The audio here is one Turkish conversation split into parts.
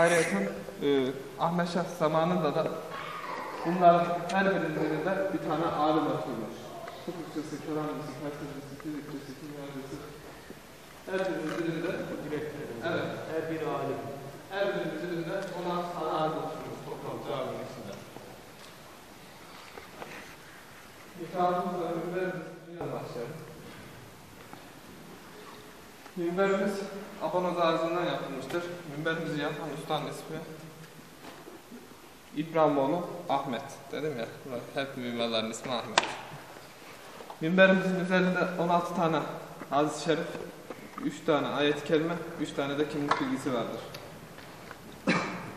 Ayrıca e, Ahmet Şah zamanında da bunların her birinin de bir tane alim atılmış. Hukukçusu, keramcısı, felsefesi, fizikçisi, kimyacısı. Her birinde, evet, Her bir alim. her birinde ona tane alim atılmış toplam caminin içinde. Nikahımızla minberimiz dünya başlayalım. Minberimiz Abanoz ağacından yapılmıştır. Minberimizi yapan ustanın ismi İbrahimoğlu Ahmet. Dedim ya, hep mimarların ismi Ahmet. Minberimizin üzerinde 16 tane hadis-i şerif, 3 tane ayet-i kerime, 3 tane de kimlik bilgisi vardır.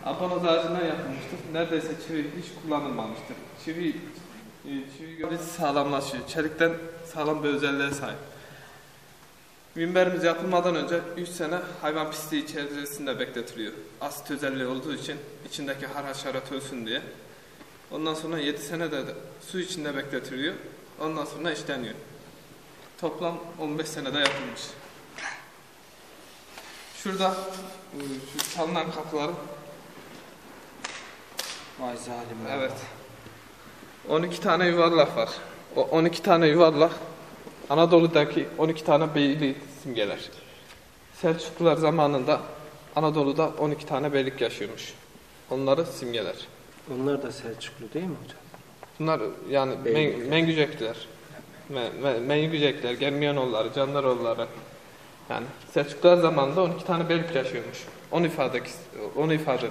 Abanoz ağacından yapılmıştır. Neredeyse çivi hiç kullanılmamıştır. Çivi, e, çivi göre sağlamlaşıyor. Çelikten sağlam bir özelliğe sahip. Minberimiz yapılmadan önce 3 sene hayvan pisliği içerisinde bekletiliyor. Asit özelliği olduğu için içindeki har haşerat ölsün diye. Ondan sonra 7 sene de su içinde bekletiliyor. Ondan sonra işleniyor. Toplam 15 senede yapılmış. Şurada e, şu çalınan kapıların Vay zalim. Evet. 12 tane yuvarlak var. O 12 tane yuvarlak Anadolu'daki 12 tane beyliği simgeler. Selçuklular zamanında Anadolu'da 12 tane beylik yaşıyormuş. Onları simgeler. Onlar da Selçuklu değil mi hocam? Bunlar yani men, Beylikler. Mengücekler. Me, me, Mengücekler, Germiyanoğulları, Candaroğulları. Yani Selçuklular zamanında 12 tane beylik yaşıyormuş. Onu ifade onu ifade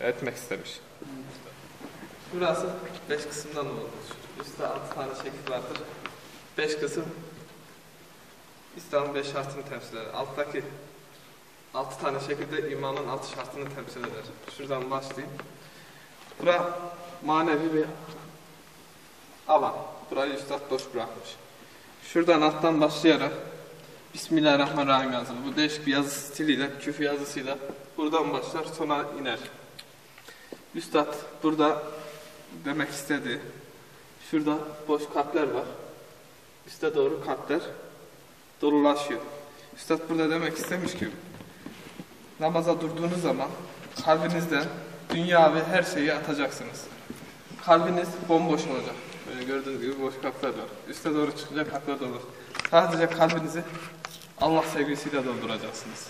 etmek istemiş. Burası 5 kısımdan olmuş. Üstte 6 tane şekil vardır. 5 kısım İslam'ın 5 şartını temsil eder. Alttaki 6 tane şekilde imanın 6 şartını temsil eder. Şuradan başlayayım. Bura manevi bir alan. Burayı üstad boş bırakmış. Şuradan alttan başlayarak Bismillahirrahmanirrahim yazılı. Bu değişik bir yazı stiliyle, küfü yazısıyla buradan başlar sonra iner. Üstad burada demek istediği şurada boş kalpler var. Üste doğru kalpler dolulaşıyor. Üstad burada demek istemiş ki namaza durduğunuz zaman kalbinizden dünya ve her şeyi atacaksınız. Kalbiniz bomboş olacak. Böyle gördüğünüz gibi boş kalpler var. Üste doğru çıkınca kalpler dolu. Sadece kalbinizi Allah sevgisiyle dolduracaksınız.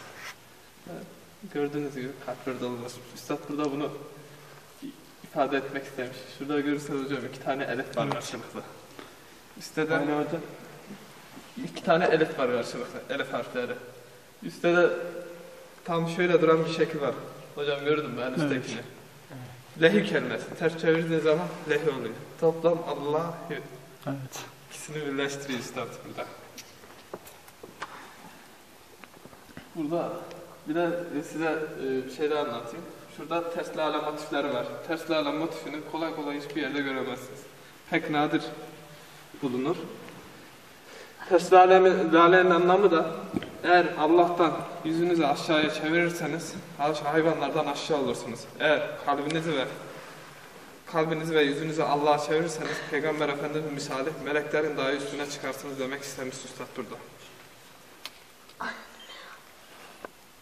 Gördüğünüz gibi kalpler dolulaşmış. Üstad burada bunu ifade etmek istemiş. Şurada görürseniz hocam iki tane elif var karşılıklı. Üstte de Yani hocam. iki tane elif var karşılıklı. Elif harfleri. Üstte de tam şöyle duran bir şekil var. Hocam gördün mü en üsttekini? Lehi kelimesi. Ters çevirdiğin zaman lehi oluyor. Toplam Allah'ı Evet. ikisini birleştiriyor üstad burada. Burada bir de size e, bir şey daha anlatayım. Şurada ters lale motifleri var. Ters lale motifini kolay kolay hiçbir yerde göremezsiniz. Pek nadir bulunur. Ters lale, lalenin anlamı da eğer Allah'tan yüzünüzü aşağıya çevirirseniz hayvanlardan aşağı olursunuz. Eğer kalbinizi ve kalbinizi ve yüzünüzü Allah'a çevirirseniz Peygamber Efendimiz misali meleklerin daha üstüne çıkarsınız demek istemiş Üstad burada.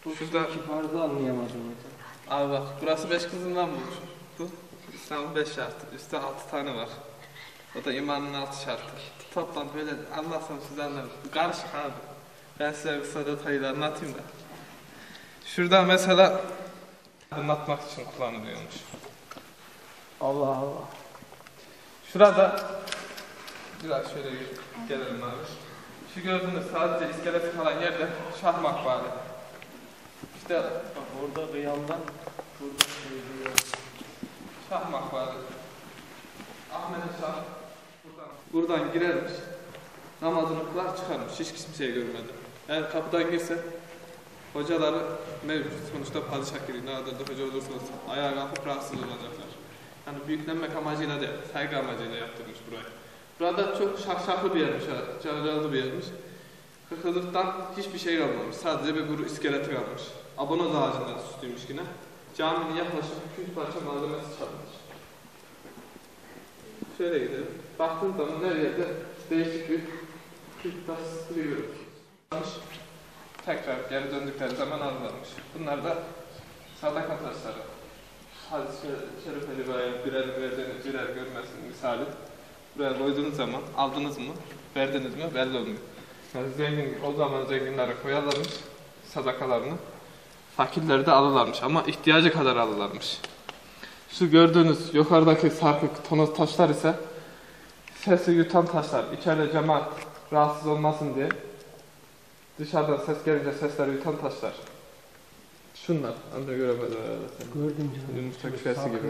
Şurada Kibarda anlayamadım hocam. Abi bak burası beş kızından bulmuş. Bu İslam'ın beş şartı. Üstte altı tane var. O da imanın altı şartı. Toplam böyle anlatsam siz anlarım. Karışık abi. Ben size kısa detaylı anlatayım da. Şurada mesela anlatmak için kullanılıyormuş. Allah Allah. Şurada biraz şöyle gelelim abi. Şu gördüğünüz sadece iskeleti kalan yerde şah makbari. İşte Bak orada kıyamdan burada söylüyor. Şah makbari. Ahmet Şah buradan, girermiş. Namazını kılar çıkarmış. Hiç kimseyi görmedi. Eğer kapıdan girse hocaları mevcut. Sonuçta padişah gibi ne kadar da hoca olursa olsun ayağa kalkıp rahatsız olacaklar. Yani büyüklenmek amacıyla değil, saygı amacıyla yaptırmış burayı. Burada çok şahşahlı bir yermiş, cavcalı bir yermiş. Kırkılıktan hiçbir şey kalmamış. Sadece bir kuru iskeleti kalmış. Abonoz ağacından süslüymüş yine. Caminin yaklaşık 200 parça malzemesi çalınmış. Şöyle gidelim. Baktığın zaman her yerde değişik bir Türk stili görülmüş. Tekrar geri döndükleri zaman alınmış. Bunlar da sadaka taşları. Hadis-i rivayet birer verdiniz, birer görmesin misali. Buraya koyduğunuz zaman aldınız mı, verdiniz mi belli olmuyor. Yani zengin, o zaman zenginlere koyarlarmış sadakalarını. Fakirleri de alırlarmış ama ihtiyacı kadar alırlarmış. Şu gördüğünüz yukarıdaki sarkık tonoz taşlar ise sesi yutan taşlar. İçeride cemaat rahatsız olmasın diye dışarıdan ses gelince sesleri yutan taşlar. Şunlar. Amca göremedim herhalde. Gördüm canım. Yumurta küfesi gibi.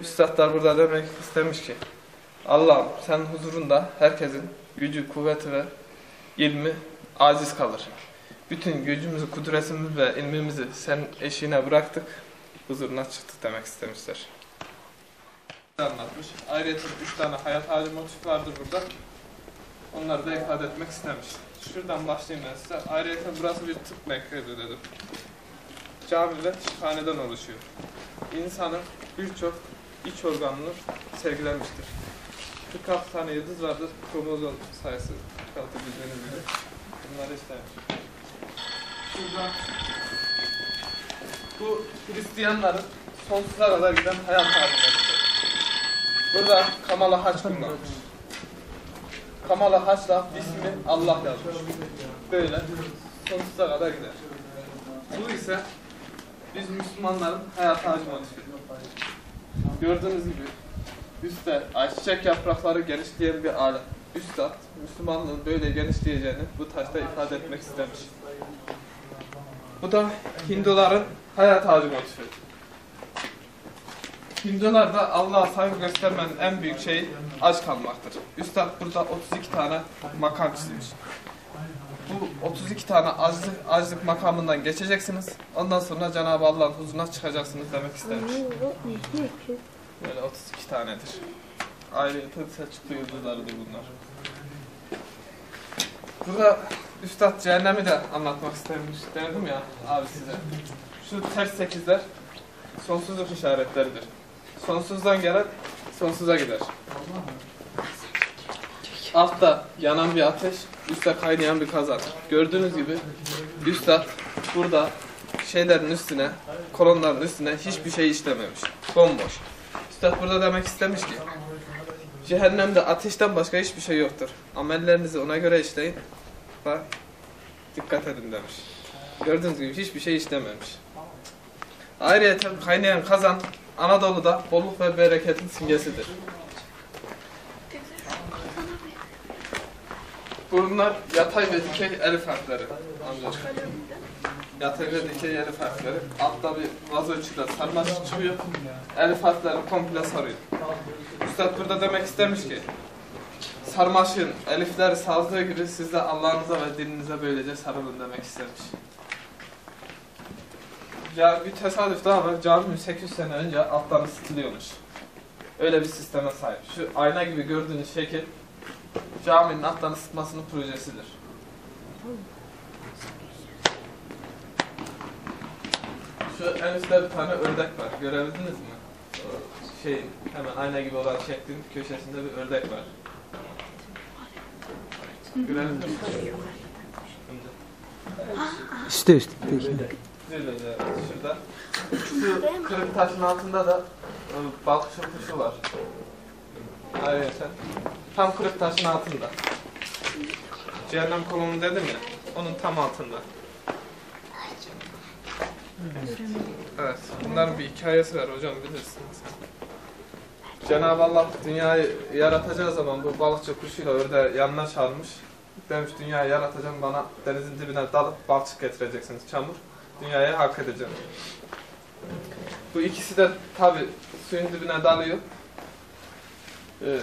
Üstadlar burada demek istemiş ki Allah'ım sen huzurunda herkesin gücü, kuvveti ve ilmi aciz kalır. Bütün gücümüzü, kudretimizi ve ilmimizi sen eşiğine bıraktık, huzuruna çıktık demek istemişler. Anlatmış. Ayrıca üç tane hayat hali motif vardır burada. Onları da ifade etmek istemiş. Şuradan başlayayım ben size. Ayrıca burası bir tıp merkezi dedim. Cami ve şifaneden oluşuyor. İnsanın birçok iç organını sergilenmiştir. 46 tane yıldız vardır. Kromozom sayısı 46 bildiğiniz gibi. Bunları istemiş. Şurada bu Hristiyanların sonsuza kadar giden hayat halindedir. Burada Kamala Haç kullanmış. Kamala Haç'la ismi Allah yazmış. Böyle sonsuza kadar gider. Bu ise biz Müslümanların hayat ağacı motifi. Gördüğünüz gibi üstte ayçiçek yaprakları genişleyen bir alet. Üstad Müslümanlığın böyle genişleyeceğini bu taşta ifade etmek istemiş. Bu da Hinduların hayat ağacı motifi. Hindularda Allah'a saygı göstermenin en büyük şeyi aç kalmaktır. Üstad burada 32 tane makam çizmiş. Bu 32 tane açlık, açlık makamından geçeceksiniz. Ondan sonra Cenab-ı Allah'ın huzuruna çıkacaksınız demek istemiş. Böyle 32 tanedir. Ayrıca Selçuklu yıldızlarıdır bunlar. Burada Üstad cehennemi de anlatmak istemiş derdim ya abi size. Şu ters sekizler sonsuzluk işaretleridir. Sonsuzdan gelen sonsuza gider. Altta yanan bir ateş, üstte kaynayan bir kazan. Gördüğünüz gibi Üstad burada şeylerin üstüne, kolonların üstüne hiçbir şey işlememiş. Bomboş. Üstad burada demek istemiş ki cehennemde ateşten başka hiçbir şey yoktur. Amellerinizi ona göre işleyin ve dikkat edin demiş. Gördüğünüz gibi hiçbir şey işlememiş. Ayrıca kaynayan kazan Anadolu'da bolluk ve bereketin simgesidir. Bunlar yatay ve dikey elif harfleri. Yatay ve dikey elif harfleri. Altta bir vazo içinde sarmaşık çıkıyor. Elif harfleri komple sarıyor. Üstad burada demek istemiş ki sarmaşığın elifleri sardığı gibi siz de Allah'ınıza ve dininize böylece sarılın demek istemiş. Ya bir tesadüf daha var. Cami 800 sene önce alttan ısıtılıyormuş. Öyle bir sisteme sahip. Şu ayna gibi gördüğünüz şekil caminin alttan ısıtmasının projesidir. Şu en üstte bir tane ördek var. Görebildiniz mi? O Şeyin hemen ayna gibi olan şeklin köşesinde bir ördek var. Görebildiniz mi? İşte işte. Şurada, şurada. Şu kırık taşın altında da e, balıkçı kuşu var. Ayrıca tam kırık taşın altında. Cehennem kolonu dedim ya, onun tam altında. Evet, bunların bir hikayesi var hocam bilirsiniz. Cenab-ı Allah dünyayı yaratacağı zaman bu balıkçı kuşuyla ördeği yanına çağırmış. Demiş dünyayı yaratacağım bana denizin dibine dalıp balçık getireceksiniz çamur. Dünyayı hak edeceğim. Bu ikisi de tabi suyun dibine dalıyor. Ee,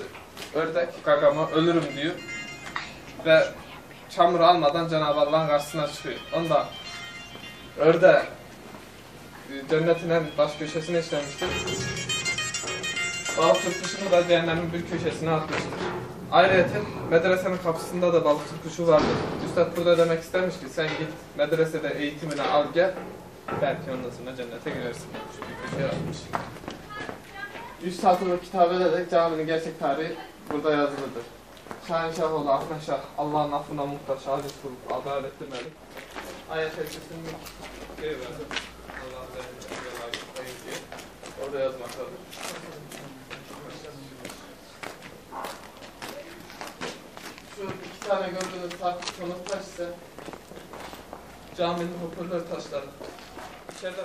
ördek gagama ölürüm diyor. Ve çamur almadan Cenab-ı Allah'ın karşısına çıkıyor. Onda örde e, cennetin en baş köşesine işlemiştir. Balık kuşunu da cehennemin bir köşesine atmıştır. Ayrıca medresenin kapısında da balıkçı kuşu vardır. Üstad burada demek istemiş ki sen git medresede eğitimini al gel. Belki ondan sonra cennete girersin. demiş. Bir kitabede de caminin gerçek tarihi burada yazılıdır. Şahin Şahoğlu Ahmet Şah, Allah'ın affına muhtaç, aciz kul, adaletli melik. ayet kesinlik şey verdim. Allah'ın. Orada yazmaktadır. Şu iki tane gördüğünüz takip konu taş ise caminin hoparlör taşları. İçeride